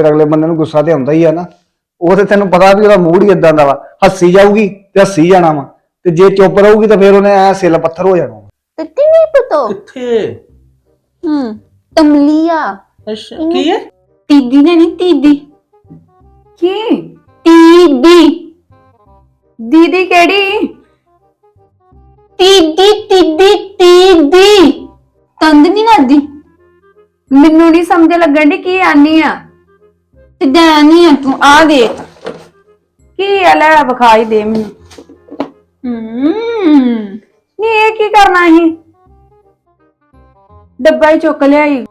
ਫਿਰ ਅਗਲੇ ਬੰਦੇ ਨੂੰ ਗੁੱਸਾ ਤੇ ਆਉਂਦਾ ਹੀ ਆ ਨਾ। ਉਹ ਤੇ ਤੈਨੂੰ ਪਤਾ ਵੀ ਉਹਦਾ ਮੂਡ ਹੀ ਇਦਾਂ ਦਾ ਵਾ ਹੱਸੀ ਜਾਊਗੀ ਤੇ ਹੱਸੀ ਜਾਣਾ ਵਾ। ਤੇ ਜੇ ਚੁੱਪ ਰਹੂਗੀ ਤਾਂ ਫਿਰ ਉਹਨੇ ਐ ਸਿਲ ਪੱਥਰ ਹੋ ਜਾਣਾ। ਤੱਤੀ ਨਹੀਂ ਪਤਾ ਕਿੱਥੇ? ਹੂੰ ਤਮਲੀਆ ਅੱਛਾ ਕੀ ਹੈ? ਤੀਦੀ ਨੇ ਨਹੀਂ ਤੀਦੀ ਕੀ? ਤੀਦੀ ਦੀਦੀ ਕਿਹੜੀ? ਤੀਦੀ ਤੀਦੀ ਤੀਦੀ ਤੰਦ ਨਹੀਂ ਲੱਗਦੀ ਮੈਨੂੰ ਨਹੀਂ ਸਮਝ ਲੱਗਣ ਦੀ ਕੀ ਆਨੀ ਆ। ਤੇ ਨਹੀਂ ਆ ਤੂੰ ਆ ਦੇ ਕੀ ਆ ਲੈ ਵਿਖਾਈ ਦੇ ਮੈਨੂੰ। ਹੂੰ ਨਹੀਂ ਇਹ ਕੀ ਕਰਨਾ ਸੀ? ਡੱਬਾ ਹੀ ਚੁੱਕ ਲਿਆਈ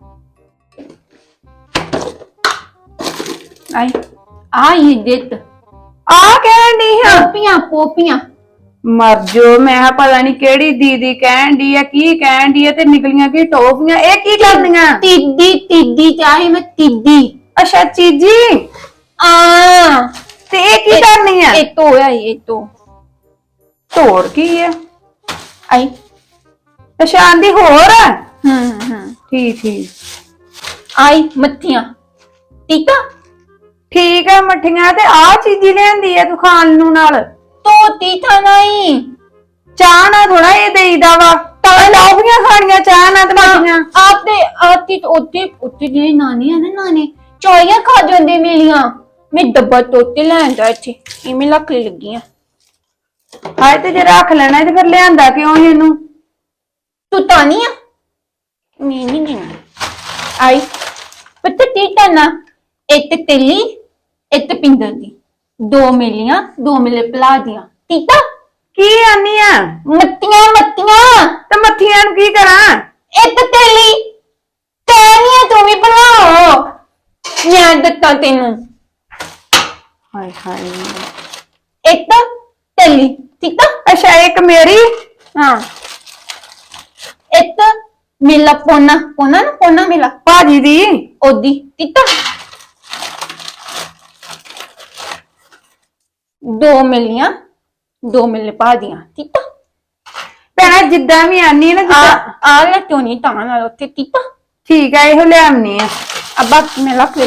ਆਈ। ਆ ਇਹ ਦਿੱਤ ਆ ਕਹਿਣ ਦੀ ਹਾਂ ਪੋਪੀਆਂ ਪੋਪੀਆਂ। ਮਰ ਜੋ ਮੈਂ ਕਿਹਾ ਪਤਾ ਨਹੀਂ ਕਿਹੜੀ ਦੀਦੀ ਕਹਿਣ ਦੀ ਆ ਕੀ ਕਹਿਣ ਦੀ ਆ ਤੇ ਨਿਕਲੀਆਂ ਕੀ ਟੋਫੀਆਂ ਇਹ ਕੀ ਕਰਨੀਆਂ? ਤੀਦੀ ਤੀਦੀ ਚਾਹੇ ਮੈਂ ਤੀਦੀ। ਅੱਛਾ ਚੀਜੀ? ਆ ਤੇ ਇਹ ਕੀ ਕਰਨੀ ਆ? ਇਹ ਤੋਂ ਹੈ ਇਹ ਤੋਂ ਤੋੜ ਕੀ ਆ? ਆਈ। ਅੱਛਾ ਆਂਦੀ ਹੋਰ? ਆ? ਹੂੰ ਹੂੰ। ਠੀਕ ਠੀਕ। ਆਈ ਮੱਥੀਆਂ ਟੀਕਾ ਠੀਕ ਆ ਮੱਠੀਆਂ ਤੇ ਆ ਚੀਜ਼ੀ ਲਿਆਂਦੀ ਆ ਤੂੰ ਖਾਣ ਨੂੰ ਨਾਲ। ਤੋ ਟੀਕਾ ਨਹੀਂ। ਚਾਹ ਨਾ ਥੋੜਾ ਇਹ ਦੇਈਦਾ ਵਾ। ਤਾਂ ਟੌਫੀਆਂ ਖਾਣੀਆਂ ਚਾਹ ਨਾਲ ਤੇ ਮੱਠੀਆਂ। ਆਪਦੇ ਆਤੀ ਉੱਤੇ ਉੱਤੇ ਜਿਹੜੇ ਨਾਨੀ ਆ ਨਾ ਨਾਨੀ। ਚੌੜੀਆਂ ਖਾ ਜਾਂਦੇ ਮੇਲੀਆਂ ਮੈਂ ਡੱਬਾ ਤੋਤੇ ਲੈਂਦਾ ਇੱਥੇ ਇਵੇਂ ਲੱਕ ਲੱਗੀਆਂ ਹਾਏ ਤੇ ਜੇ ਰੱਖ ਲੈਣਾ ਤੇ ਫਿਰ ਲਿਆਂਦਾ ਕਿਉਂ ਸੀ ਇਹਨੂੰ? ਤੂੰ ਤਾਂ ਨਹੀਂ ਆ। ਮੈਂ ਨਹੀਂ ਦੇਣਾ ਆਈ। ਪਤਾ ਟੀਕਾ ਨਾ ਇੱਕ ਤੇਲੀ ਇੱਕ ਪਿੰਦਰ ਦੀ। ਦੋ ਮੇਲੀਆਂ ਦੋ ਮੇਲੇ ਪਲਾ ਦੀਆਂ। ਟੀਕਾ ਕੀ ਆਨੀ ਆ? ਮੱਤੀਆਂ ਮੱਤੀਆਂ। ਤੇ ਮੱਠੀਆਂ ਨੂੰ ਕੀ ਕਰਾਂ? ਇੱਕ ਤੇਲੀ ਤੈਨੀਆਂ ਤੂੰ ਵੀ ਬਣਾਓ ਮੈਂ ਦਿੱਤਾ ਤੈਨੂੰ। ਹਾਏ ਹਾਏ। ਇੱਕ ਤੇਲੀ ਠੀਕ ਆ? ਅੱਛਾ ਇੱਕ ਮੇਰੀ? ਹਾਂ। ਇੱਕ ਮਿਲਾ ਪੋਨਾ। ਪੋਨਾ ਨਾ ਪੋਨਾ ਮਿਲਾ ਭਾਜੀ ਦੀ? ਉਹਦੀ ਠੀਕ ਆ? ਦੋ ਮਿਲੀਆਂ ਦੋ ਮਿਲੇ ਪਾ ਦੀਆਂ ਠੀਕ ਆ? ਭੈਣਾ ਜਿੱਦਾਂ ਵੀ ਆਨੀ ਨਾ ਆ ਜਿੱਦਾਂ ਆ ਲੈ ਕਿਉਂ ਨਹੀਂ ਤਾਂ ਨਾਲ ਉੱਥੇ ਠੀਕ ਆ? ਠੀਕ ਆ ਇਹੋ ਲਿਆਉਣੀ ਆ। ਆ ਬਾਕੀ ਮੈਂ ਲੱਕ ਲੈ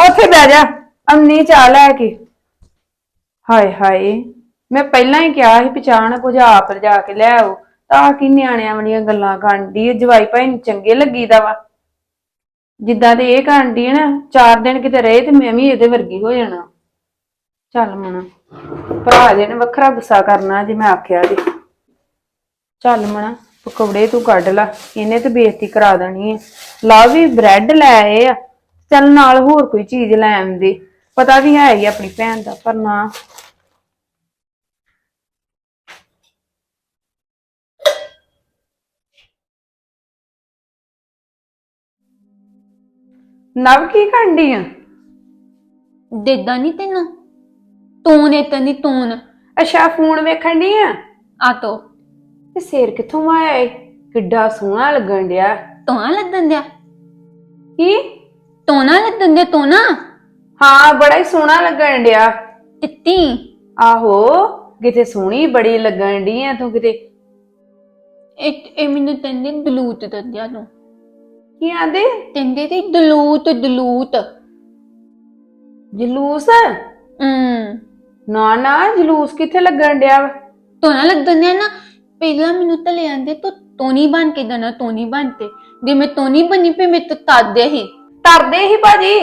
ਉੱਥੇ ਬਹਿ ਜਾ ਅੰਨੀ ਚਾਹ ਲੈ ਕੇ ਹਾਏ ਹਾਏ ਮੈਂ ਪਹਿਲਾਂ ਹੀ ਕਿਹਾ ਸੀ ਪਛਾਣ ਕੁਝ ਆਪ ਜਾ ਕੇ ਲੈ ਆਓ ਤਾਂ ਕਿ ਨਿਆਣਿਆਂ ਵਾਲੀਆਂ ਗੱਲਾਂ ਕਰਦੀ ਜਵਾਈ ਭਾਈ ਨੂੰ ਚੰਗੇ ਲੱਗੀਦਾ ਵਾ ਜਿੱਦਾਂ ਤੇ ਇਹ ਕਰਦੀ ਹੈ ਨਾ ਚਾਰ ਦਿਨ ਕਿਤੇ ਰਹੇ ਤੇ ਮੈਂ ਵੀ ਇਹਦੇ ਵਰਗੀ ਹੋ ਜਾਣਾ ਚੱਲ ਮਣਾ ਭਰਾ ਜੇ ਨੇ ਵੱਖਰਾ ਗੁੱਸਾ ਕਰਨਾ ਜੇ ਮੈਂ ਆਖਿਆ ਤੇ ਚੱਲ ਮਣਾ ਪਕੌੜੇ ਤੂੰ ਕੱਢ ਲਾ ਇਹਨੇ ਤੇ ਬੇਇੱਜ਼ਤੀ ਕਰਾ ਦੇਣੀ ਹੈ ਲਾ ਵੀ ਬ੍ਰੈਡ ਲੈ ਆਏ ਆ ਚੱਲ ਨਾਲ ਹੋਰ ਕੋਈ ਚੀਜ਼ ਲੈ ਆਉਂਦੇ। ਪਤਾ ਵੀ ਹੈ ਹੀ ਆਪਣੀ ਭੈਣ ਦਾ ਪਰ ਨਾ। ਨਵ ਕੀ ਕਰਦੀ ਆ? ਦੇਦਾ ਨਹੀਂ ਤੈਨੂੰ? ਤੂੰ ਨੇ ਤਨੀ ਤੂੰ ਅੱਛਾ ਫੋਨ ਵੇਖਣ ਦੀ ਆ? ਆ ਤੋ। ਤੇ ਸਿਰ ਕਿੱਥੋਂ ਆਇਆ ਏ? ਕਿੱਡਾ ਸੋਹਣਾ ਲੱਗਣ ਡਿਆ। ਤੋਣਾ ਲੱਗਣ ਦਿਆ ਕੀ? ਤੋਣਾ ਲੱਗਣ ਦਿਆ ਤੋਣਾ ਹਾਂ ਬੜਾ ਹੀ ਸੋਹਣਾ ਲੱਗਣ ਡਿਆ। ਤਿੱਤੀ ਆਹੋ ਕਿਤੇ ਸੋਹਣੀ ਬੜੀ ਲੱਗਣ ਡਈ ਆ ਤੂੰ ਕਿਤੇ। ਇਹ ਇਹ ਮੈਨੂੰ ਤੰਦੇ ਦਲੂਤ ਦੱਦਿਆ ਤੂੰ। ਕੀ ਆਂਦੇ? ਤੰਦੇ ਤੇ ਦਲੂਤ ਦਲੂਤ। ਜਲੂਸ? ਹਮ ਨਾ ਨਾ ਜਲੂਸ ਕਿੱਥੇ ਲੱਗਣ ਡਿਆ ਵਾ? ਤੋਣਾ ਲੱਗਣ ਦਿਆ ਨਾ ਪਹਿਲਾਂ ਮੈਨੂੰ ਤਾਂ ਲੈ ਆਂਦੇ ਤੂੰ ਤੋਨੀ ਬਣ ਕੇ ਦਨਾ ਤੋਨੀ ਬਣ ਤੇ ਜੇ ਮੈਂ ਤੋਨੀ ਬਣੀ ਪਈ ਮੈਂ ਤਾਂ ਤਾਦੇ ਹੀ। ਤਰਦੇ ਹੀ ਭਾਜੀ।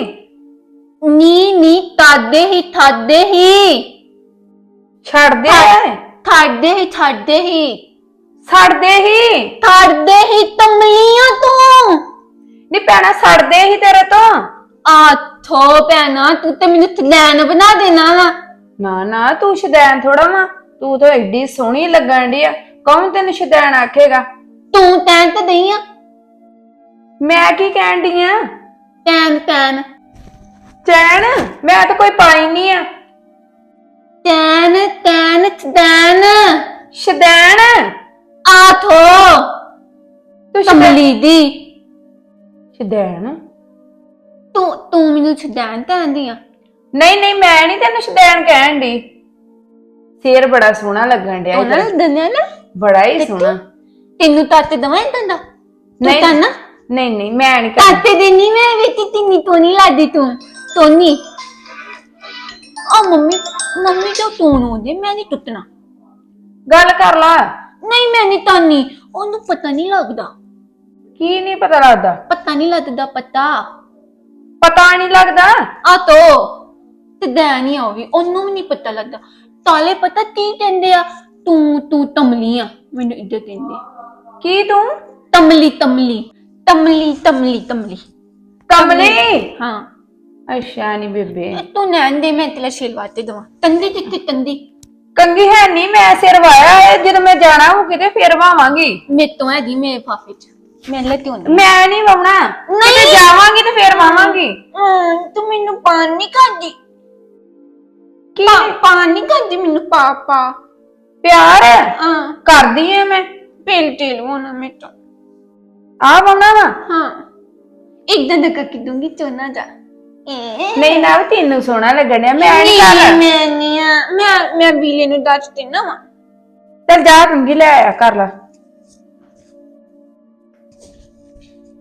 ਨੀ ਨੀ ਤਾਦੇ ਹੀ ਥਾਦੇ ਹੀ। ਛੱਡਦੇ ਥਾਦੇ ਹੀ? ਥਾਦੇ ਹੀ ਸੜਦੇ ਹੀ? ਥਾਦੇ ਹੀ ਤਮਲੀਆਂ ਤੂੰ। ਨੀ ਭੈਣਾ ਸੜਦੇ ਹੀ ਤੇਰੇ ਤੋਂ। ਆ ਥੋ ਭੈਣਾ ਤੂੰ ਤੇ ਮੈਨੂੰ ਥਲੈਨ ਬਣਾ ਦੇਣਾ ਵਾ। ਨਾ ਨਾ ਤੂੰ ਸ਼ਦੈਨ ਥੋੜਾ ਵਾ। ਤੂੰ ਤਾਂ ਐਡੀ ਸੋਹਣੀ ਲੱਗਣ ਡਈ ਆ। ਕੌਣ ਤੈਨੂੰ ਸ਼ਦੈਨ ਆਖੇਗਾ? ਤੂੰ ਤੈਨ ਤੇ ਦਈ ਆ। ਮੈਂ ਕੀ ਕਹਿਣ ਡਈ ਆ? ਤੈਨ ਤੈਨ ਚੈਨ ਮੈਂ ਤਾਂ ਕੋਈ ਪਾਈ ਨਹੀਂ ਆ। ਤੈਨ ਤੈਨ ਤੈਨ ਸ਼ਦੈਨ ਆ ਥੋ ਤੂੰ ਕਮਲੀ ਦੀ। ਸ਼ਦੈਨ ਤੂੰ ਤੂੰ ਮੈਨੂੰ ਛਦੈਨ ਕਹਿੰਦੀ ਆ। ਨਹੀਂ ਨਹੀਂ ਮੈਂ ਨਹੀਂ ਤੈਨੂੰ ਸ਼ਦੈਨ ਕਹਿਣ ਦੀ ਸਿਰ ਬੜਾ ਸੋਹਣਾ ਲੱਗਣ ਡਿਆ ਉਹਨਾਂ। ਨੇ ਦੰਨਿਆ ਨਾ। ਬੜਾ ਹੀ ਸੋਹਣਾ। ਤੈਨੂੰ ਤੱਤ ਦਵਾਂ ਦੰਦਾ ਨਹੀਂ ਤਾਂ ਨਾ। ਨਹੀਂ ਨਹੀਂ ਮੈਂ ਨਹੀਂ ਕਰਨਾ ਤਾਤੇ ਦੇ ਨਹੀਂ ਮੈਂ ਵਿੱਚ ਤਿੰਨੀ ਤੋਂ ਨਹੀਂ ਲਾਦੀ ਤੂੰ। ਤੋਨੀ। ਆ ਮੰਮੀ ਮੰਮੀ ਜੋ ਤੂੰ ਨੂੰ ਦੇ ਮੈਂ ਨਹੀਂ ਟੁੱਟਣਾ। ਗੱਲ ਕਰ ਲਾ। ਨਹੀਂ ਮੈਂ ਨਹੀਂ ਤਾਨੀ। ਉਹਨੂੰ ਪਤਾ ਨਹੀਂ ਲੱਗਦਾ। ਕੀ ਨਹੀਂ ਪਤਾ ਲੱਗਦਾ? ਪਤਾ ਨਹੀਂ ਲੱਗਦਾ ਪਤਾ। ਪਤਾ ਨਹੀਂ ਲੱਗਦਾ? ਆ ਤੋ। ਤੇ ਦੈਨੀ ਆ ਉਹ ਵੀ ਉਹਨੂੰ ਵੀ ਨਹੀਂ ਪਤਾ ਲੱਗਦਾ। ਤਾਲੇ ਪਤਾ ਕੀ ਕਹਿੰਦੇ ਆ? ਤੂੰ ਤੂੰ ਤਮਲੀ ਆ। ਮੈਨੂੰ ਇੱਦਾਂ ਕਹਿੰਦੇ ਕੀ ਤੂੰ? ਤਮਲੀ ਤਮਲੀ। ਤਮਲੀ ਤਮਲੀ ਤਮਲੀ। ਕਮਲੀ ਹਾਂ। ਅੱਛਾ ਨਹੀਂ ਬੇਬੇ। ਤੂੰ ਨੈਣ ਦੇ ਮੈਂ ਤੇਲਾ ਸ਼ੇਲਵਾਤੇ ਦਵਾ। ਤੰਦੀ ਕਿੱਥੇ ਤੰਦੀ? ਕੰਗੀ ਹੈ ਨਹੀਂ ਮੈਂ ਸਿਰ ਵਾਇਆ ਹੈ ਜਦੋਂ ਮੈਂ ਜਾਣਾ ਹੋ ਕਿਤੇ ਫੇਰ ਵਾਵਾਂਗੀ। ਮੇ ਤੋਂ ਹੈਗੀ ਮੇਰੇ ਫਾਫੇ ਚ। ਮੈਂ ਲੈ ਕੇ ਆਉਂਦਾ ਮੈਂ ਨਹੀਂ ਵਾਉਣਾ। ਨਹੀਂ। ਜਾਵਾਂਗੀ ਤੇ ਫੇਰ ਵਾਵਾਂਗੀ। ਤੂੰ ਮੈਨੂੰ ਪਾਣ ਨਹੀਂ ਕਰਦੀ। ਕੀ? ਪਾਣ ਨਹੀਂ ਕਰਦੀ ਮੈਨੂੰ ਪਾਪਾ ਪਿਆਰ ਹਾਂ? ਕਰਦੀ ਐ ਮੈਂ? ਪੇਲ ਟੇਲ ਹੋਣਾ ਮੇ ਤੋਂ ਆ ਵਾਉਣਾ ਵਾ? ਹਾਂ। ਇੱਕ ਦਿਨ ਤੱਕ ਕਿ ਦੂੰਗੀ ਚੋਨਾ ਜਾ। ਨਹੀਂ ਨਾ ਤੈਨੂੰ ਸੋਹਣਾ ਲੱਗਣਿਆ ਮੈਂ ਨਹੀਂ ਕਰ ਮੈਂ ਨਹੀਂ ਆ। ਮੈਂ ਮੈਂ ਬੀਲੇ ਨੂੰ ਦੱਸ ਦੇਣਾ ਵਾ। ਚੱਲ ਜਾ ਕੰਗੀ ਲੈ ਆਇਆ ਕਰ ਲਾ।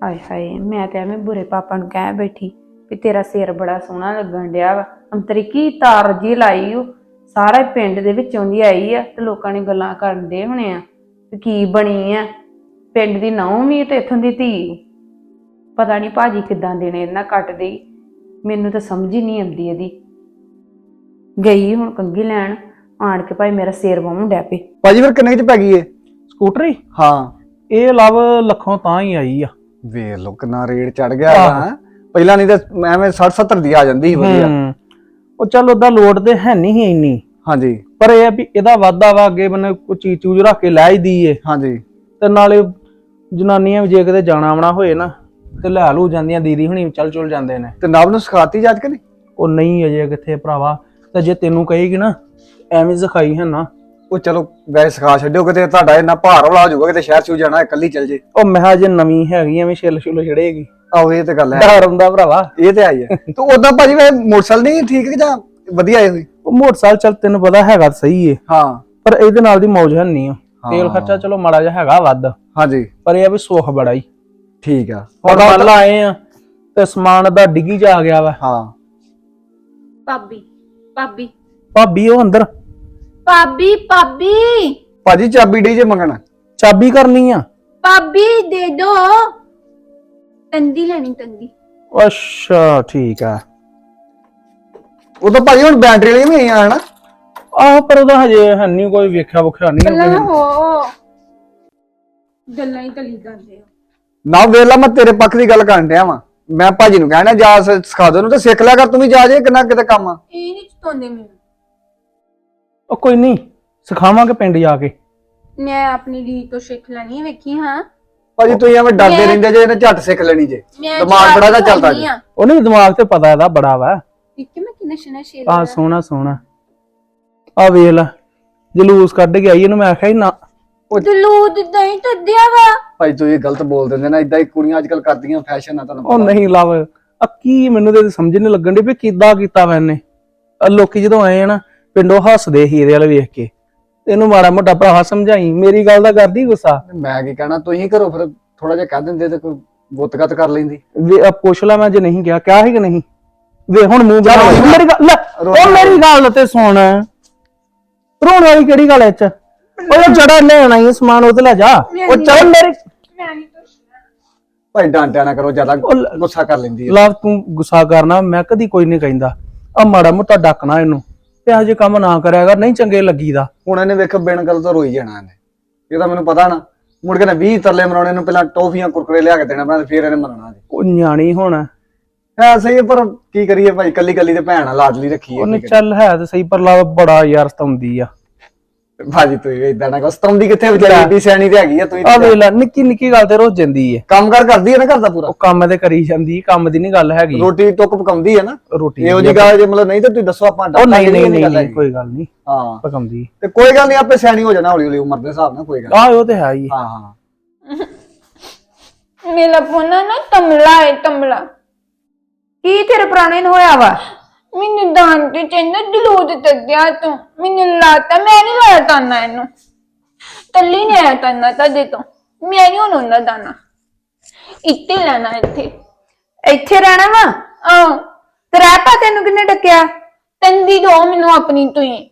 ਹਾਏ ਹਾਏ ਮੈਂ ਤੇ ਐਵੇਂ ਬੁਰੇ ਪਾਪਾ ਨੂੰ ਕਹਿ ਬੈਠੀ ਵੀ ਤੇਰਾ ਸਿਰ ਬੜਾ ਸੋਹਣਾ ਲੱਗਣ ਡਿਆ ਵਾ। ਅੰਤਰੀ ਕੀ ਤਾਰ ਜੀ ਲਾਈ ਉਹ ਸਾਰੇ ਪਿੰਡ ਦੇ ਵਿੱਚੋਂ ਦੀ ਆਈ ਆ ਤੇ ਲੋਕਾਂ ਨੇ ਗੱਲਾਂ ਕਰਨ ਦੇ ਹੋਣੇ ਆ ਵੀ ਕੀ ਬਣੀ ਆ। ਪਿੰਡ ਦੀ ਨੌਂ ਵੀ ਤੇ ਇਥੋਂ ਦੀ ਧੀ। ਪਤਾ ਨਹੀਂ ਭਾਜੀ ਕਿੱਦਾਂ ਦੇਣੇ ਇਹਨਾਂ ਕੱਟ ਦੇਈ ਮੈਨੂੰ ਤਾਂ ਸਮਝ ਹੀ ਨਹੀਂ ਆਉਂਦੀ ਇਹਦੀ। ਗਈ ਹੁਣ ਕੰਗੀ ਲੈਣ ਆਣ ਕੇ ਭਾਈ ਮੇਰਾ ਸਿਰ ਵਾਹੁਣ ਡੈ ਪਏ। ਭਾਜੀ ਫਿਰ ਕਿੰਨੇ ਚ ਪੈ ਗਈ ਏ? ਸਕੂਟਰੀ? ਹਾਂ। ਇਹ ਲਵ ਲੱਖੋਂ ਤਾਂ ਹੀ ਆਈ ਆ। ਵੇਖ ਲੋ ਕਿੰਨਾ ਰੇਟ ਚੜ ਗਿਆ ਹਾਂ ਪਹਿਲਾਂ ਨਹੀਂ ਤਾਂ ਐਵੇਂ 60 70 ਦੀ ਆ ਜਾਂਦੀ ਸੀ ਵਧੀਆ। ਹੂੰ। ਉਹ ਚੱਲ ਉਹਦਾ ਲੋਡ ਤੇ ਹੈ ਨਹੀਂ ਸੀ ਇੰਨੀ। ਹਾਂਜੀ। ਪਰ ਇਹ ਆ ਵੀ ਇਹਦਾ ਵਾਧਾ ਵਾ ਅੱਗੇ ਬੰਨੇ ਕੋਈ ਚੀਜ਼ ਚੂਜ ਰੱਖ ਕੇ ਲੈ ਹੀ ਦੀਏ ਹਾਂਜੀ। ਤੇ ਨਾਲੇ ਜਨਾਨੀਆਂ ਵੀ ਜੇ ਕਿਤੇ ਜਾਣਾ ਆਉਣਾ ਹੋਏ ਨਾ ਤੇ ਲੈ ਲੂ ਜਾਂਦੀਆਂ ਦੀਦੀ ਹੁਣੀ ਚੱਲ ਚੁਲ ਜਾਂਦੇ ਨੇ। ਤੇ ਨਵ ਨੂੰ ਸਿਖਾਤੀ ਜੱਜ ਕਿ ਨਹੀਂ? ਉਹ ਨਹੀਂ ਅਜੇ ਕਿੱਥੇ ਭਰਾਵਾ ਤੇ ਜੇ ਤੈਨੂੰ ਕਹੇਗੀ ਨਾ ਐਵੇਂ ਸਿਖਾਈ ਹੈ ਨਾ। ਉਹ ਚਲੋ ਵੈਸੇ ਸਿਖਾ ਛੱਡਿਓ ਕਿਤੇ ਤੁਹਾਡਾ ਇੰਨਾ ਭਾਰ ਵਾਲਾ ਹੋ ਜਾਊਗਾ ਕਿਤੇ ਸ਼ਹਿਰ ਚੂ ਜਾਣਾ ਇਕੱਲੀ ਚੱਲ ਜੇ। ਉਹ ਮੈਂ ਕਿਹਾ ਜੇ ਨਵੀਂ ਹੈਗੀ ਐਵੇਂ ਛਿੱਲ ਛੁੱਲ ਛੜੇਗੀ। ਆਹੋ ਇਹ ਤੇ ਗੱਲ ਹੈ। ਡਰ ਹੁੰਦਾ ਭਰਾਵਾ। ਇਹ ਤੇ ਆਈ ਹੈ ਤੇ ਉਦਾਂ ਭਾਜੀ ਵੇ ਮੋਟਰਸਾਈਕਲ ਨਹੀਂ ਠੀਕ ਕਿ ਜਾਂ ਵਧੀਆ ਆਏ ਹੋਈ? ਉਹ ਮੋਟਰਸਾਈਕਲ ਚੱਲ ਤੈਨੂੰ ਪਤਾ ਹੈਗਾ ਤਾਂ ਸਹੀ ਏ। ਹਾਂ। ਪਰ ਇਹਦੇ ਨਾਲ ਦੀ ਮੌਜ ਹੈ ਨਹੀਂ ਆ। ਤੇਲ। ਖਰਚਾ ਚਲੋ ਮਾੜਾ ਜਿਹਾ ਹੈਗਾ ਵੱਧ। ਹਾਂਜੀ। ਪਰ ਇਹ ਆ ਵੀ ਸੁੱਖ ਬੜਾ ਹੀ। ਠੀਕ ਆ। ਹੁਣ ਮੰਨ ਲਾ ਆਏ ਆ ਤੇ ਸਮਾਨ ਦਾ ਡਿੱਗੀ ਚ ਆ ਗਿਆ ਵਾ। ਹਾਂ। ਭਾਬੀ ਭਾਬੀ। ਭਾਬੀ ਉਹ ਅੰਦਰ। ਭਾਬੀ ਭਾਬੀ। ਭਾਜੀ ਚਾਬੀ ਡੀ ਜੇ ਮੰਗਣਾ। ਚਾਬੀ ਕਰਨੀ ਆ। ਭਾਬੀ ਦੇ ਦੋ। ਤੰਦੀ ਲੈਣੀ ਤੰਦੀ। ਅੱਛਾ ਠੀਕ ਆ। ਉਹ ਤਾਂ ਭਾਜੀ ਹੁਣ ਬੈਟਰੀ ਵਾਲੀ ਵੀ ਹਨਾ? ਆਹ ਪਰ ਉਹਦਾ ਹਜੇ ਹੈ ਨਹੀਂ ਕੋਈ ਵੇਖਿਆ ਵੁਖਿਆ ਨਹੀਂ ਗੱਲਾਂ ਹੋ। ਗੱਲਾਂ ਹੀ ਤਲੀ ਕਰਦੇ ਹੋ ਨਾ ਵੇਲਾ ਮੈਂ ਤੇਰੇ ਪੱਖ ਦੀ ਗੱਲ ਕਰਨ ਡਿਆ ਵਾਂ। ਮੈਂ ਭਾਜੀ ਨੂੰ ਕਹਿਣਾ ਜਾ ਸ- ਸਿਖਾ ਦੇ ਉਹਨੂੰ ਤੇ ਸਿੱਖ ਲਿਆ ਕਰ ਤੂੰ ਵੀ ਜਾ ਜੇ ਕਿੰਨਾ ਕਿਤੇ ਕੰਮ ਆ। ਇਹ ਨਹੀਂ ਚਤੋਂਦੇ ਮੈਨੂੰ। ਉਹ ਕੋਈ ਨਹੀਂ ਸਿਖਾਵਾਂਗੇ ਪਿੰਡ ਜਾ ਕੇ। ਮੈਂ ਆਪਣੀ ਰੀ ਤੋਂ ਸਿੱਖ ਲੈਣੀ ਵੇਖੀ ਹਾਂ। ਭਾਜੀ ਤੁਸੀਂ ਐਵੇਂ ਡਰਦੇ ਮੈਂ- ਰਹਿੰਦੇ ਜੇ ਇਹਨੇ ਝੱਟ ਸਿੱਖ ਲੈਣੀ ਜੇ। ਮੈਂ ਦਿਮਾਗ ਬੜਾ ਦਾ ਚੱਲਦਾ ਜੀ। ਉਹ ਨਹੀਂ ਦਿਮਾਗ ਤੇ ਪਤਾ ਇਹਦਾ ਬੜਾ ਵਾ। ਕਿ ਮੈਂ ਕਿੰਨਾ ਸ਼ਨਾ ਸ਼ੇਰ ਆਹ ਸੋਹਣਾ ਸੋਹਣਾ। ਆ ਵੇਖ ਲੈ ਜਲੂਸ ਕੱਢ ਕੇ ਆਈ ਇਹਨੂੰ ਮੈਂ ਆਖਿਆ ਸੀ ਨਾ। ਦਲੂਦ ਦਹੀਂ ਤੱਦਿਆ ਵਾ। ਭਾਈ ਤੁਸੀਂ ਗਲਤ ਬੋਲ ਦਿੰਦੇ ਨਾ ਇਦਾਂ ਹੀ ਕੁੜੀਆਂ ਅੱਜਕੱਲ ਕਰਦੀਆਂ ਫੈਸ਼ਨ ਆ ਤੁਹਾਨੂੰ ਉਹ। ਨਹੀਂ ਲਵ ਆ ਕੀ ਮੈਨੂੰ ਤੇ ਸਮਝ ਨਹੀਂ ਲੱਗਣ ਦੀ ਵੀ ਕਿੱਦਾਂ ਕੀਤਾ ਵਾ ਇਹਨੇ। ਆ ਲੋਕੀ ਜਦੋਂ ਆਏ ਆ ਨਾ ਪਿੰਡੋਂ ਹੱਸਦੇ ਸੀ ਇਹਦੇ ਵਾਲ ਵੇਖ ਕੇ। ਇਹਨੂੰ ਮਾੜਾ ਮੋਟਾ ਭਰਾ ਸਮਝਾਈ। ਮੇਰੀ ਗੱਲ ਦਾ ਕਰਦੀ ਗੁੱਸਾ। ਮੈਂ ਕੀ ਕਹਿਣਾ ਤੁਸੀਂ ਘਰੋਂ ਫਿਰ ਥੋੜਾ ਜਿਹਾ ਕਹਿ ਦਿੰਦੇ ਤੇ ਕੋਈ ਗੁੱਤਗਤ ਕਰ ਲੈਂਦੀ। ਵੇ ਆ ਪੁੱਛ ਲੈ ਮੈਂ ਜੇ ਨਹੀਂ ਕਿਹਾ ਕਿਹਾ ਸੀ ਕਿ ਨਹੀਂ? ਵੇ ਹੁਣ ਮੂੰਹ ਬਣਾ ਮੇਰੀ ਗੱਲ ਲੈ, ਉਹ ਮੇਰੀ ਗੱਲ ਤੇ ਸੁਣ। ਰੋਣ ਵਾਲੀ ਕਿਹੜੀ ਗੱਲ ਐ ਚ ਉਹ ਜੜਾ ਲੈਣਾ ਹੀ ਸਮਾਨ ਉਹਦੇ ਲੈ ਜਾ। ਉਹ ਚੱਲ ਮੇਰੀ ਭਾਈ ਡਾਂਟਿਆ ਨਾ ਕਰੋ ਜ਼ਿਆਦਾ ਉਹ ਲ- ਗੁੱਸਾ ਕਰ ਲੈਂਦੀ ਹੈ ਲਵ ਤੂੰ ਗੁੱਸਾ ਕਰਨਾ ਮੈਂ ਕਦੀ ਕੋਈ ਨਹੀਂ ਕਹਿੰਦਾ। ਆ ਮਾੜਾ ਮੋਟਾ ਡੱਕਣਾ ਇਹਨੂੰ। ਤੇ ਇਹੋ ਜਿਹੇ ਕੰਮ ਨਾ ਕਰਿਆ ਕਰ ਨਹੀਂ ਚੰਗੇ ਲੱਗੀਦਾ। ਹੁਣ ਇਹਨੇ ਵੇਖ ਬਿਨ ਗੱਲ ਤੋਂ ਰੋਈ ਜਾਣਾ ਇਹਨੇ। ਇਹ ਤਾਂ ਮੈਨੂੰ ਪਤਾ ਨਾ ਮੁੜ ਕੇ ਨੇ 20 ਤਰਲੇ ਮਰਾਉਣੇ ਨੂੰ ਪਹਿਲਾਂ ਟੋਫੀਆਂ ਕੁਰਕਰੇ ਲਿਆ ਕੇ ਦੇਣਾ ਪੈਣਾ ਫਿਰ ਇਹਨੇ ਮੰਨਣਾ ਜੀ। ਉਹ ਨਿਆਣੀ ਹੁਣ। ਹੈ ਸਹੀ ਹੈ, ਪਰ ਕੀ ਕਰੀਏ ਭਾਈ ਕੱਲੀ ਕੱਲੀ ਤੇ ਭੈਣ ਆ ਲਾਡਲੀ ਰੱਖੀ ਹੈ ਉਹਨੇ। ਚੱਲ ਹੈ ਤੇ ਸਹੀ ਪਰ ਲਵ ਬੜਾ ਯਾਰ ਸਤਾਉਂਦੀ ਆ। ਭਾਜੀ ਤੂੰ ਇਦਾਂ ਨਾ ਕੋ ਸਤਾਉਂਦੀ ਕਿੱਥੇ ਵਿਚਾਰੀ ਏਡੀ ਸਿਆਣੀ ਤੇ ਹੈਗੀ ਆ ਤੂੰ ਆ ਵੇਖ ਲੈ ਨਿੱਕੀ ਨਿੱਕੀ ਗੱਲ ਤੇ ਰੋਜ਼ ਜਾਂਦੀ ਏ। ਕੰਮ ਕਰ ਕਰਦੀ ਹੈ ਨਾ ਘਰ ਦਾ ਪੂਰਾ? ਉਹ ਕੰਮ ਤੇ ਕਰੀ ਜਾਂਦੀ ਕੰਮ ਦੀ ਨਹੀਂ ਗੱਲ ਹੈਗੀ। ਰੋਟੀ ਟੁੱਕ ਪਕਾਉਂਦੀ ਹੈ ਨਾ? ਰੋਟੀ ਇਹੋ ਜੀ ਗੱਲ ਜੇ ਮਤਲਬ ਨਹੀਂ ਤੇ ਤੁਸੀਂ ਦੱਸੋ ਆਪਾਂ ਉਹ ਨਹੀਂ ਡਾਕਟਰ ਨਹੀਂ ਦੀ ਨਹੀਂ। ਕੋਈ ਗੱਲ ਨਹੀਂ ਹਾਂ। ਪਕਾਉਂਦੀ। ਤੇ ਕੋਈ ਗੱਲ ਨਹੀਂ ਆਪੇ ਸਿਆਣੀ ਹੋ ਜਾਣਾ ਹੌਲੀ ਹੌਲੀ ਉਮਰ ਦੇ ਹਿਸਾਬ ਨਾਲ ਕੋਈ ਗੱਲ ਆ ਉਹ ਤੇ ਹੈ ਹੀ। ਹਾਂ ਹਾਂ। ਮੇਰਾ ਪੋਨਾ ਨਾ ਤਮਲਾ ਹੈ ਤਮਲਾ। ਕੀ ਤੇਰੇ ਪੁਰਾਣੇ ਨੂੰ ਹੋਇਆ ਵਾ? ਮੈਨੂੰ ਦਾਨ ਤੇ ਚੰਨਾ ਦਲੂਦ ਤੱਦਿਆ ਤੂੰ। ਮੈਨੂੰ ਲਾਤਾ ਮੈਂ ਨਹੀਂ ਲਾਇਆ ਤਾਨਾ ਇਹਨੂੰ। ਤੱਲੀ ਨੇ ਆਇਆ ਤਾਨਾ ਤਦੇ ਤੋਂ। ਮੈਂ ਨਹੀਂ ਉਹਨੂੰ ਨਾ ਦਾਨਾ। ਇੱਥੇ ਲੈਣਾ ਇੱਥੇ। ਇੱਥੇ ਰਹਿਣਾ ਵਾ? ਆ ਤੇ ਰਹਿ ਪਾ ਤੈਨੂੰ ਕਿੰਨੇ ਡੱਕਿਆ? ਤੰਦੀ ਦੋ ਮੈਨੂੰ ਆਪਣੀ ਤੁਸੀਂ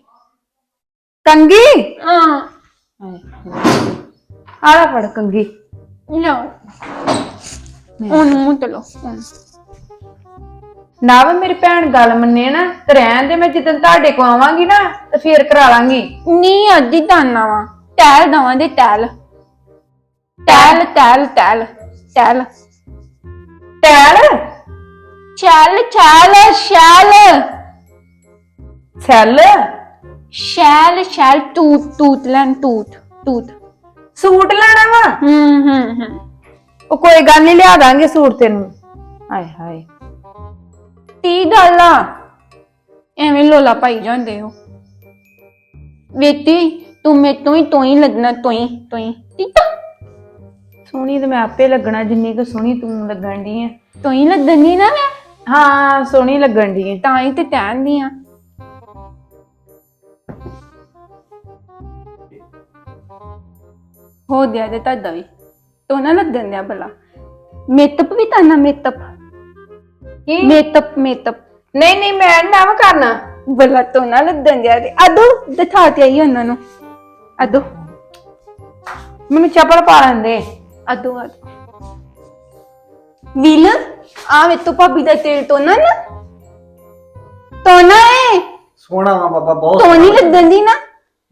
ਕੰਗੀ? ਆ ਆਲਾ ਫੜ ਕੰਗੀ। ਲਓ ਉਹਨੂੰ ਮੁੱਤ ਲਓ। ਉਹਨੂੰ। ਨਾ ਵਾ ਮੇਰੀ ਭੈਣ ਗੱਲ ਮੰਨੇ ਨਾ ਤੇ ਰਹਿਣ ਦੇ ਮੈਂ ਜਦੋਂ ਤੁਹਾਡੇ ਕੋ ਆਵਾਂਗੀ ਨਾ ਤੇ ਫੇਰ ਕਰਾ ਲਾਂਗੀ। ਨੀ ਅੱਧੀ ਦਾਨਾ ਵਾ। ਟੈਲ ਦਵਾਂ ਦੇ ਟੈਲ ਟੈਲ ਟੈਲ ਟੈਲ ਟੈਲ ਟੈਲ ਚੱਲ ਚੱਲ ਸ਼ੈਲ ਸੈੱਲ ਸ਼ੈਲ ਸ਼ੈਲ ਟੂਟ ਟੂਟ ਲੈਣ ਟੂਟ ਟੂਟ ਸੂਟ ਲੈਣਾ ਵਾ? ਹੂੰ ਹੂੰ ਹੂੰ। ਉਹ ਕੋਈ ਗੱਲ ਨਹੀਂ ਲਿਆ ਦਾਂਗੇ ਸੂਟ ਤੈਨੂੰ। ਹਾਏ ਹਾਏ। ਤੀ ਗੱਲ ਆ? ਐਵੇਂ ਲੋਲਾ ਪਾਈ ਜਾਂਦੇ ਹੋ। ਵੇਤੀ ਤੂੰ ਮੇ ਤੂੰ ਹੀ ਤੂੰ ਹੀ ਲੱਗਣਾ ਤੂੰ ਹੀ ਤੂੰ ਹੀ ਟੀਟਾ ਸੋਹਣੀ ਤੇ ਮੈਂ ਆਪੇ ਲੱਗਣਾ ਜਿੰਨੀ ਕੁ ਸੋਹਣੀ ਤੂੰ ਲੱਗਣ ਦੀ ਹੈ ਤੂੰ ਹੀ ਲੱਗਣੀ ਨਾ ਮੈਂ? ਹਾਂ ਸੋਹਣੀ ਲੱਗਣ ਦੀ ਹੈ ਤਾਂ ਹੀ ਤੇ ਟਹਿੰਦੀ ਆ। ਹੋ ਗਿਆ ਤੇ ਤੁਹਾਡਾ ਵੀ। ਤੂੰ ਨਾ ਲੱਗਣ ਦਿਆ ਭਲਾ। ਮੇਤਪ ਵੀ ਤਾਂ ਨਾ ਮੇਤਪ। ਕੀ ਮੇਤਪ ਮੇਤਪ। ਨਹੀਂ ਨਹੀਂ ਮੈਂ ਨਾ ਵਾ ਕਰਨਾ। ਭਲਾ ਤੂੰ ਨਾ ਲੱਗਣ ਦਿਆ ਤੇ। ਅਦੋ ਦਿਖਾ ਤੇ ਆਈ ਉਹਨਾਂ ਨੂੰ। ਅਦੋ। ਮੈਨੂੰ ਚੱਪਲ ਪਾ ਲੈਂਦੇ ਅਦੋ ਅਦੋ। ਵੀਲ ਆ ਵੇ ਤੂੰ ਭਾਬੀ ਦਾ ਤੇਲ ਤੋਂ ਨਾ। ਨਾ ਤੋਂ ਨਾ ਏ। ਸੋਹਣਾ ਵਾ ਬਾਬਾ ਬਹੁਤ ਤੋਂ ਨਹੀਂ ਲੱਗਣ ਦੀ ਨਾ।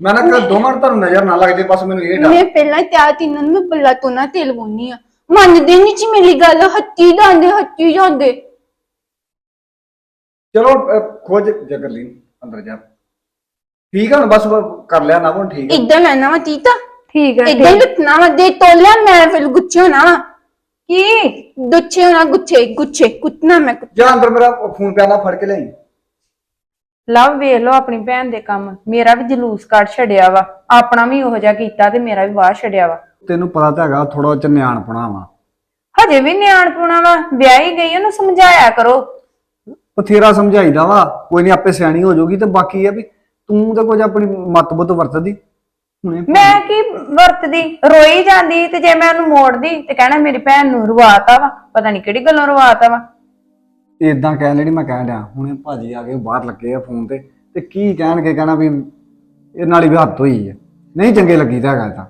ਮੈਂ ਨਾ ਕਿ ਦੋ ਮਿੰਟ ਤੁਹਾਨੂੰ ਨਜ਼ਰ ਨਾ ਲੱਗ ਜੇ ਬਸ ਮੈਨੂੰ ਇਹ ਡਰ। ਮੈਂ ਪਹਿਲਾਂ ਤਿਆਰ ਤਿੰਨਾਂ ਨੂੰ ਬੱਲਾ ਤੋਂ ਨਾ ਤੇਲ ਵੋਨੀ ਆ ਮੰਨਦੇ ਨਹੀਂ ਜੀ ਮੇਰੀ ਗੱਲ ਹੱਤੀ ਜਾਂਦੇ ਹੱਤੀ ਜਾਂਦੇ। ਚਲੋ ਅਹ, ਖੋਜ ਜਗਰ ਲਈ ਅੰਦਰ ਜਾ। ਠੀਕ ਆ ਹੁਣ ਬਸ ਕਰ ਲਿਆ ਨਾ ਹੁਣ ਠੀਕ ਹੈ ਇਦਾਂ ਲੈਣਾ ਵਾ ਤੀਤਾ। ਠੀਕ ਹੈ ਇਦਾਂ ਲੁੱਟਣਾ ਵਾ ਦੇ ਤੋਲਿਆ ਮੈਂ ਫਿਰ ਗੁੱਛੇ ਹੋਣਾ ਵਾ। ਕੀ? ਹੋਣਾ ਗੁੱਛੇ ਗੁੱਛੇ ਕੁੱਟਣਾ ਮੈਂ ਕੁੱਟ- ਜਾ ਅੰਦਰ ਮੇਰਾ ਫੋਨ ਪਿਆ ਨਾ ਫੜ ਕੇ ਲਿਆਈ ਲਵ ਵੇਖ ਲਓ ਆਪਣੀ ਭੈਣ ਦੇ ਕੰਮ। ਮੇਰਾ ਵੀ ਜਲੂਸ ਕੱਢ ਛੜਿਆ ਵਾ। ਆਪਣਾ ਵੀ ਉਹੋ ਜਿਹਾ ਕੀਤਾ ਤੇ ਮੇਰਾ ਵੀ ਵਾਹ ਛੜਿਆ ਵਾ। ਤੈਨੂੰ ਪਤਾ ਤਾਂ ਹੈਗਾ ਥੋੜਾ ਚ ਨਿਆਣਪਣਾ ਵਾ। ਹਜੇ ਵੀ ਨਿਆਣਪੁਣਾ ਵਾ। ਵਿਆਹੀ ਗਈ ਉਹਨੂੰ ਸਮਝਾਇਆ ਕਰੋ। ਬਥੇਰਾ ਸਮਝਾਈਦਾ ਵਾ ਕੋਈ ਨਹੀਂ ਆਪੇ ਸਿਆਣੀ ਹੋ ਜਾਊਗੀ ਤੇ ਬਾਕੀ ਇਹ ਆ ਵੀ ਤੂੰ ਤਾਂ ਕੁਝ ਆਪਣੀ ਮਤਬਤ ਵਰਤਦੀ। ਹੁਣੇ ਮੈਂ ਕੀ ਵਰਤਦੀ? ਰੋਈ ਜਾਂਦੀ ਤੇ ਜੇ ਮੈਂ ਉਹਨੂੰ ਮੋੜਦੀ ਤੇ ਕਹਿਣਾ ਮੇਰੀ ਭੈਣ ਨੂੰ ਰਵਾਤਾ ਵਾ ਪਤਾ ਨਹੀਂ ਕਿਹੜੀ ਗੱਲੋਂ ਰਵਾਤਾ ਵਾ। ਇਦਾਂ ਕਹਿ ਲੈਣੀ ਮੈਂ ਕਹਿਣ ਡਿਆ ਹੁਣੇ ਭਾਜੀ ਆ ਕੇ ਬਾਹਰ ਲੱਗੇ ਆ ਫੋਨ ਤੇ ਤੇ ਕੀ ਕਹਿਣਗੇ ਕਹਿਣਾ ਵੀ ਇਹ ਨਾਲ ਹੀ ਵੀ ਹੱਥ ਹੋਈ ਹੈ ਨਹੀਂ ਚੰਗੇ ਲੱਗੀ ਤਾਂ ਹੈਗਾ ਤਾਂ।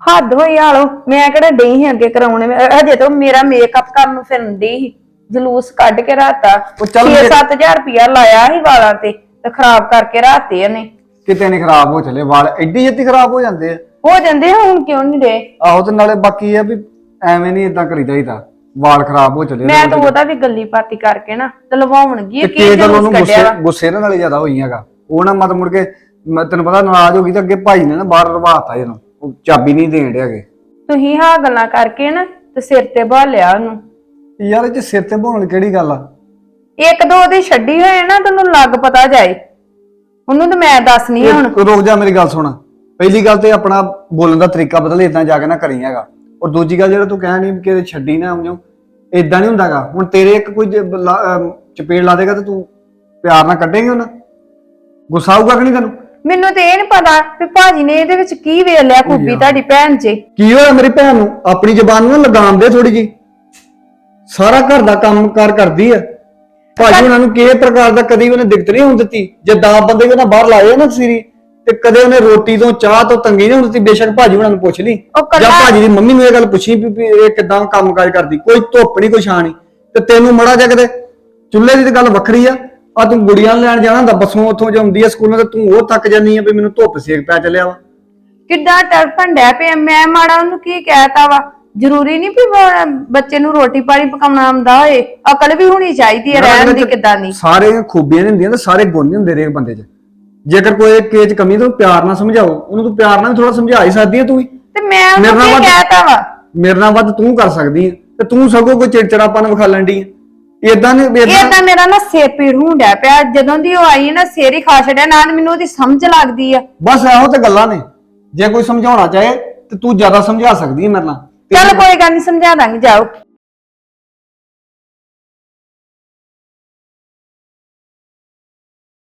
ਹੱਦ ਹੋਈ ਹਾਲੋ ਮੈਂ ਕਿਹੜਾ ਡਈ ਸੀ ਅੱਗੇ ਕਰਾਉਣੇ ਮੈਂ- ਹਜੇ ਤਾਂ ਮੇਰਾ ਮੇਕਅਪ ਕਰਨ ਨੂੰ ਫਿਰਨ ਡਈ ਸੀ। ਜਲੂਸ ਕੱਢ ਕੇ ਰਾਤਾ ਉਹ ਚੱਲ ਮੇਰੇ- 6-7000 ਰੁਪਇਆ ਲਾਇਆ ਸੀ ਵਾਲਾਂ ਤੇ ਤੇ ਖਰਾਬ ਕਰਕੇ ਰਾਤੇ ਇਹਨੇ ਕਿਤੇ ਨਹੀਂ ਖਰਾਬ ਹੋ ਚਲੇ ਵਾਲ ਐਡੀ ਜੱਤੀ ਖਰਾਬ ਹੋ ਜਾਂਦੇ ਆ। ਹੋ ਜਾਂਦੇ ਆ, ਹੁਣ ਕਿਉਂ ਨਹੀਂ ਰੇ ਆਹੋ ਤੇ ਨਾਲੇ ਬਾਕੀ ਇਹ ਆ ਵੀ ਐਵੇਂ ਨਹੀਂ ਇਦਾਂ ਕਰੀ ਜਾਈਦਾ ਵਾਲ ਖਰਾਬ ਹੋ ਚਲੇ ਮੈਂ ਤਾਂ ਉਹਦਾ ਵੀ ਗੱਲੀ ਪਾਤੀ ਕਰਕੇ ਨਾ ਤੇ ਲਵਾਉਣਗੀ ਤੇ ਕੀ ਕੇ ਗੱਲ ਜਲੂਸ ਉਹਨੂੰ ਕੱਢਿਆ ਗੁੱਸੇ ਵਾ? ਗੁੱਸੇ ਨਾਲ ਨਾਲੇ ਜ਼ਿਆਦਾ ਹੋਈ ਹੈਗਾ ਉਹ ਨਾ ਮਤ ਮੁੜ ਕੇ ਮੈਂ ਤੈਨੂੰ ਪਤਾ ਨਾਰਾਜ਼ ਹੋ ਗਈ ਤੇ ਅੱਗੇ ਭਾਈ ਨੇ ਨਾ ਬਾਹਰ ਰਵਾਤਾ ਇਹਨੂੰ ਉਹ ਚਾਬੀ ਨਹੀਂ ਦੇਣ ਡਿਆਗੇ ਤੁਸੀਂ ਹਾਂ ਗੱਲਾਂ ਕਰਕੇ ਨਾ ਤੇ ਸਿਰ ਤੇ ਭਾਲਿਆ ਉਹਨੂੰ। ਯਾਰ ਇਹ ਚ ਸਿਰ ਤੇ ਬੋਣ ਵਾਲੀ ਕਿਹੜੀ ਗੱਲ ਆ? ਇੱਕ ਦੋ ਦੀ ਛੱਡੀ ਹੋਏ ਨਾ ਤੈਨੂੰ ਲੱਗ ਪਤਾ ਜਾਏ। ਉਹਨੂੰ ਤਾਂ ਮੈਂ ਦੱਸਣੀ ਆ ਹੁਣ। ਰੁਕ ਜਾ ਮੇਰੀ ਗੱਲ ਸੁਣ। ਪਹਿਲੀ ਗੱਲ ਤੇ ਆਪਣਾ ਬੋਲਣ ਦਾ ਤਰੀਕਾ ਬਦਲ ਇਦਾਂ ਜਾ ਕੇ ਨਾ ਕਰੀ ਹੈਗਾ। ਔਰ ਦੂਜੀ ਗੱਲ ਜਿਹੜਾ ਤੂੰ ਕਹਿ ਨਹੀਂ ਕਿ ਇਹਦੇ ਛੱਡੀ ਨਾ ਆਉਂਜੋ ਇਦਾਂ ਨਹੀਂ ਹੁੰਦਾਗਾ। ਹੁਣ ਤੇਰੇ ਇੱਕ ਕੋਈ ਜੇ ਲਾ- ਅਮ ਚਪੇੜ ਲਾ ਦੇਗਾ ਤੇ ਤੂੰ ਪਿਆਰ ਨਾਲ ਕੱਢੇਂਗੇ ਉਹਨਾਂ? ਗੁੱਸਾ ਆਊਗਾ ਕਿ ਨਹੀਂ ਤੈਨੂੰ? ਮੈਨੂੰ ਤੇ ਇਹ ਨਹੀਂ ਪਤਾ ਵੀ ਭਾਜੀ ਨੇ ਇਹਦੇ ਵਿੱਚ ਕੀ ਵੇਖ ਲਿਆ ਖੂਬੀ ਤੁਹਾਡੀ ਭੈਣ 'ਚ। ਕੀ ਹੋਇਆ ਮੇਰੀ ਭੈਣ ਨੂੰ? ਆਪਣੀ ਜ਼ਬਾਨ ਨੂੰ ਨਾ ਲਗਾਮ ਦੇ ਥੋੜੀ ਜੀ ਸਾਰਾ ਘਰ ਦਾ ਕੰਮ ਕਾਰ ਕਰਦੀ ਆ। ਭਾਜੀ ਉਹਨਾਂ ਨੂੰ ਕਿਸੇ ਪ੍ਰਕਾਰ ਦਾ ਕਦੀ ਉਹਨੇ ਦਿੱਕਤ ਨਹੀਂ ਹੋਣ ਦਿੱਤੀ। ਜੇ 10 ਬੰਦੇ ਉਹਨਾਂ ਬਾਹਰ ਲਾਏ ਆ ਨਾ ਸਿਰੀ ਤੇ ਕਦੇ ਉਹਨੇ ਰੋਟੀ ਤੋਂ ਚਾਹ ਤੋਂ ਤੰਗੀ ਨਹੀਂ ਹੋਣ ਦਿੱਤੀ ਬੇਸ਼ੱਕ ਭਾਜੀ ਉਹਨਾਂ ਨੂੰ ਪੁੱਛ ਲਈ। ਉਹ ਕੱਲਾ- ਜਾਂ ਭਾਜੀ ਦੀ ਮੰਮੀ ਨੂੰ ਇਹ ਗੱਲ ਪੁੱਛੀ ਵੀ ਵੀ ਇਹ ਕਿਦਾਂ ਕੰਮ ਕਾਜ ਕਰਦੀ। ਕੋਈ ਧੁੱਪ ਨਹੀਂ ਕੋਈ ਛਾਂ ਨਹੀਂ ਤੇ ਤੈਨੂੰ ਮੜਾ ਜਾ ਕਿਤੇ ਚੁੱਲ੍ਹੇ ਦੀ ਤੇ ਗੱਲ ਵੱਖਰੀ ਆ। ਆ ਤੂੰ ਗੁੜੀਆਂ ਨੂੰ ਲੈਣ ਜਾਣਾ ਹੁੰਦਾ ਬੱਸੋਂ ਉੱਥੋਂ ਜਾਂਦੀ ਆ ਸਕੂਲੋਂ ਤੇ ਤੂੰ ਉਹ ਥੱਕ ਜਾਂਦੀ ਆ ਵੀ ਮੈਨੂੰ ਧੁੱਪ ਸੇਕ ਪੈ ਚੱਲਿਆ ਵਾ। ਕਿੱਦਾਂ ਟਰਪਣ ਡੈ ਪਿਆ। ਮੈਂ ਮਾੜਾ ਉਹਨੂੰ ਕੀ ਕਹਿਤਾ ਵਾ? ਜ਼ਰੂਰੀ ਨਹੀਂ ਵੀ ਬ- ਬੱਚੇ ਨੂੰ ਰੋਟੀ ਪਾਣੀ ਪਕਾਉਣਾ ਆਉਂਦਾ ਹੋਏ। ਅਕਲ ਵੀ ਹੋਣੀ ਚਾਹੀਦੀ ਹੈ ਰਹਿਣ ਦੀ ਕਿੱਦਾਂ ਦੀ। ਸਾਰੇ ਖੂਬੀਆਂ ਨਹੀਂ ਹੁੰਦੀਆਂ ਤੇ ਸਾਰੇ ਗੁਣ ਨਹੀਂ ਹੁੰਦੇ ਹਰੇਕ ਬੰਦੇ 'ਚ। ਜੇਕਰ ਕੋਈ ਚ ਕਮੀ ਤਾਂ ਉਹਨੂੰ ਪਿਆਰ ਨਾਲ ਸਮਝਾਓ ਉਹਨੂੰ ਤੂੰ ਪਿਆਰ ਨਾਲ ਥੋੜਾ ਸਮਝਾ ਹੀ ਸਕਦੀ ਹੈ ਤੂੰ ਵੀ। ਤੇ ਮੈਂ ਮੇਰੇ ਉਹਨੂੰ ਨਾਲ ਕੀ ਵੱਧ- ਕਹਿਤਾ ਵਾ? ਮੇਰੇ ਨਾਲ ਵੱਧ ਤੂੰ ਕਰ ਸਕਦੀ ਹੈ ਤੇ ਤੂੰ ਸਗੋਂ ਕੋਈ ਚਿੜਚਿੜਾਪਨ ਵਿਖਾ ਲੈਂਦੀ ਹੈ। ਇਦਾਂ ਨਹੀਂ ਇਹ ਇਦਾਂ ਤਾਂ ਮੇਰਾ ਨਾ ਸਿਰ ਪੀੜ ਡਿਆ ਪਿਆ। ਜਦੋਂ ਦੀ ਉਹ ਆਈ ਹੈ ਨਾ ਸਿਰ ਹੀ ਖਾ ਛੜਿਆ ਨਾਲ ਮੈਨੂੰ ਉਹਦੀ ਸਮਝ ਲੱਗਦੀ ਆ। ਬਸ ਇਹੋ ਤੇ ਗੱਲਾਂ ਨੇ। ਜੇ ਕੋਈ ਸਮਝਾਉਣਾ ਚਾਹੇ ਤੇ ਤੂੰ ਜ਼ਿਆਦਾ ਸਮਝਾ ਸਕਦੀ ਹੈ ਮੇਰੇ ਨਾਲ। ਚੱਲ ਕੋਈ ਗੱਲ ਨਹੀਂ ਸਮਝਾ ਦਾਂਗੀ ਜਾਓ।